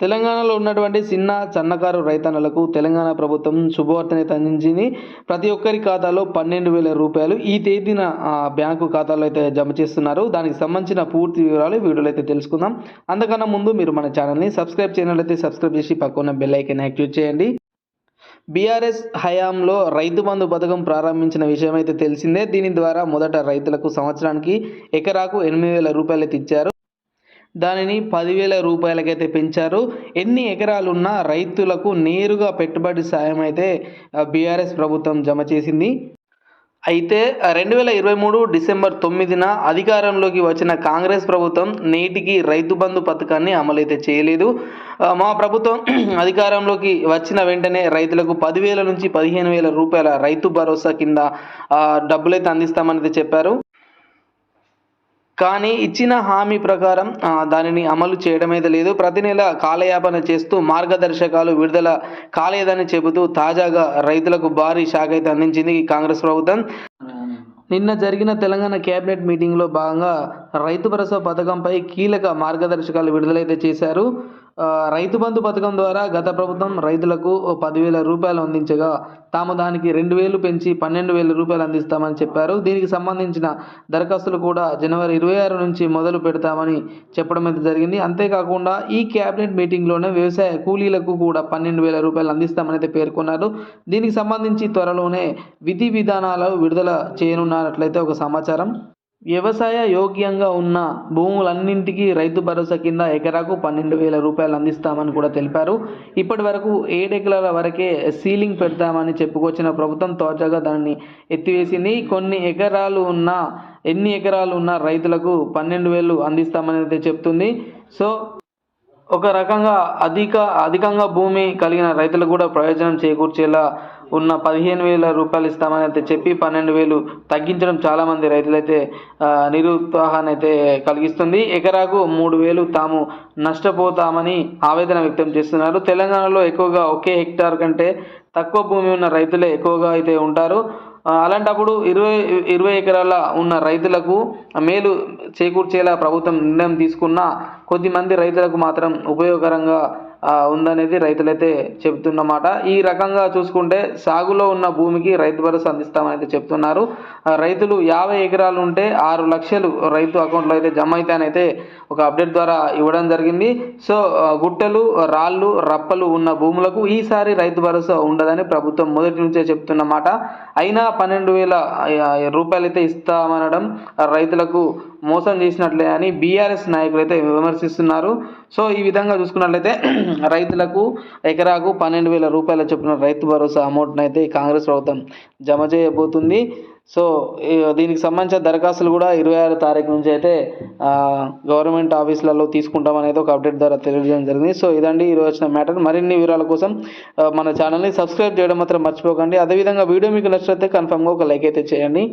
తెలంగాణలో ఉన్నటువంటి చిన్న సన్నకారు రైతన్నలకు తెలంగాణ ప్రభుత్వం శుభవార్తనైతే అందించింది. ప్రతి ఒక్కరి ఖాతాలో పన్నెండు వేల రూపాయలు ఈ తేదీన ఆ, బ్యాంకు ఖాతాలో అయితే జమ చేస్తున్నారు. దానికి సంబంధించిన పూర్తి వివరాలు వీడియోలో అయితే తెలుసుకుందాం. అంతకన్నా ముందు మీరు మన ఛానల్ని సబ్స్క్రైబ్ చేయనట్లయితే సబ్స్క్రైబ్ చేసి పక్కన బెల్ ఐకన్ యాక్టివేట్ చేయండి. బీఆర్ఎస్ హయాంలో రైతు బంధు పథకం ప్రారంభించిన విషయం అయితే తెలిసిందే. దీని ద్వారా మొదట రైతులకు సంవత్సరానికి ఎకరాకు ఎనిమిది వేల రూపాయలు అయితే ఇచ్చారు. దానిని పదివేల రూపాయలకైతే పెంచారు. ఎన్ని ఎకరాలు ఉన్నా రైతులకు నేరుగా పెట్టుబడి సాయం అయితే బీఆర్ఎస్ ప్రభుత్వం జమ చేసింది. అయితే రెండు వేల ఇరవై మూడు డిసెంబర్ తొమ్మిదిన అధికారంలోకి వచ్చిన కాంగ్రెస్ ప్రభుత్వం నేటికి రైతు బంధు పథకాన్ని అమలైతే చేయలేదు. మా ప్రభుత్వం అధికారంలోకి వచ్చిన వెంటనే రైతులకు పదివేల నుంచి పదిహేను వేల రూపాయల రైతు భరోసా కింద డబ్బులైతే అందిస్తామని చెప్పారు. కానీ ఇచ్చిన హామీ ప్రకారం దానిని అమలు చేయడమైతే లేదు. ప్రతి నెల కాలయాపన చేస్తూ మార్గదర్శకాలు విడుదల కాలేదని చెబుతూ తాజాగా రైతులకు భారీ షాక్ అయితే అందించింది కాంగ్రెస్ ప్రభుత్వం. నిన్న జరిగిన తెలంగాణ కేబినెట్ మీటింగ్లో భాగంగా రైతు భరోసా పథకంపై కీలక మార్గదర్శకాలు విడుదలైతే చేశారు. రైతు బంధు పథకం ద్వారా గత ప్రభుత్వం రైతులకు ఓ పదివేల రూపాయలు అందించగా తాము దానికి రెండు వేలు పెంచి పన్నెండు వేల రూపాయలు అందిస్తామని చెప్పారు. దీనికి సంబంధించిన దరఖాస్తులు కూడా జనవరి ఇరవై ఆరు నుంచి మొదలు పెడతామని చెప్పడం అయితే జరిగింది. అంతేకాకుండా ఈ కేబినెట్ మీటింగ్లోనే వ్యవసాయ కూలీలకు కూడా పన్నెండు వేల రూపాయలు అందిస్తామని అయితే పేర్కొన్నారు. దీనికి సంబంధించి త్వరలోనే విధి విధానాలు విడుదల చేయనున్నట్లయితే ఒక సమాచారం. వ్యవసాయ యోగ్యంగా ఉన్న భూములన్నింటికీ రైతు భరోసా కింద ఎకరాకు పన్నెండు వేల రూపాయలు అందిస్తామని కూడా తెలిపారు. ఇప్పటి వరకు ఏడెకరాల వరకే సీలింగ్ పెడతామని చెప్పుకొచ్చిన ప్రభుత్వం తాజాగా దాన్ని ఎత్తివేసింది. కొన్ని ఎకరాలు ఉన్న ఎన్ని ఎకరాలు ఉన్న రైతులకు పన్నెండు వేలు అందిస్తామని అయితే చెప్తుంది. సో ఒక రకంగా అధిక అధికంగా భూమి కలిగిన రైతులకు కూడా ప్రయోజనం చేకూర్చేలా ఉన్న పదిహేను వేల రూపాయలు ఇస్తామని అయితే చెప్పి పన్నెండు వేలు తగ్గించడం చాలామంది రైతులైతే నిరుత్సాహాన్ని అయితే కలిగిస్తుంది. ఎకరాకు మూడు వేలు తాము నష్టపోతామని ఆవేదన వ్యక్తం చేస్తున్నారు. తెలంగాణలో ఎక్కువగా ఒకే హెక్టార్ కంటే తక్కువ భూమి ఉన్న రైతులే ఎక్కువగా అయితే ఉంటారు. అలాంటప్పుడు ఇరవై ఇరవై ఎకరాల ఉన్న రైతులకు మేలు చేకూర్చేలా ప్రభుత్వం నిర్ణయం తీసుకున్న కొద్దిమంది రైతులకు మాత్రం ఉపయోగకరంగా ఉందనేది రైతులైతే చెబుతున్నమాట. ఈ రకంగా చూసుకుంటే సాగులో ఉన్న భూమికి రైతు భరోసా అందిస్తామని అయితే చెప్తున్నారు. రైతులు యాభై ఎకరాలు ఉంటే ఆరు లక్షలు రైతు అకౌంట్లో అయితే జమ అయితే ఒక అప్డేట్ ద్వారా ఇవ్వడం జరిగింది. సో గుట్టలు రాళ్ళు రప్పలు ఉన్న భూములకు ఈసారి రైతు భరోసా ఉండదని ప్రభుత్వం మొదటి నుంచే చెప్తున్నమాట అయినా పన్నెండు వేల రూపాయలు అయితే ఇస్తామనడం ఆ, రైతులకు మోసం చేసినట్లే అని బీఆర్ఎస్ నాయకులు అయితే విమర్శిస్తున్నారు. సో ఈ విధంగా చూసుకున్నట్లయితే రైతులకు ఎకరాకు పన్నెండు వేల రూపాయల చొప్పున రైతు భరోసా అమౌంట్ను అయితే కాంగ్రెస్ ప్రభుత్వం జమ చేయబోతుంది. సో దీనికి సంబంధించిన దరఖాస్తులు కూడా ఇరవై ఆరు తారీఖు నుంచి అయితే గవర్నమెంట్ ఆఫీసులలో తీసుకుంటామని అనేది ఒక అప్డేట్ ద్వారా తెలియజేయడం జరిగింది. సో ఇదండి ఈరోజు వచ్చిన మ్యాటర్. మరిన్ని వివరాల కోసం మన ఛానల్ని సబ్స్క్రైబ్ చేయడం మాత్రం మర్చిపోకండి. అదేవిధంగా వీడియో మీకు నచ్చినట్లయితే కన్ఫర్మ్గా ఒక లైక్ అయితే చేయండి.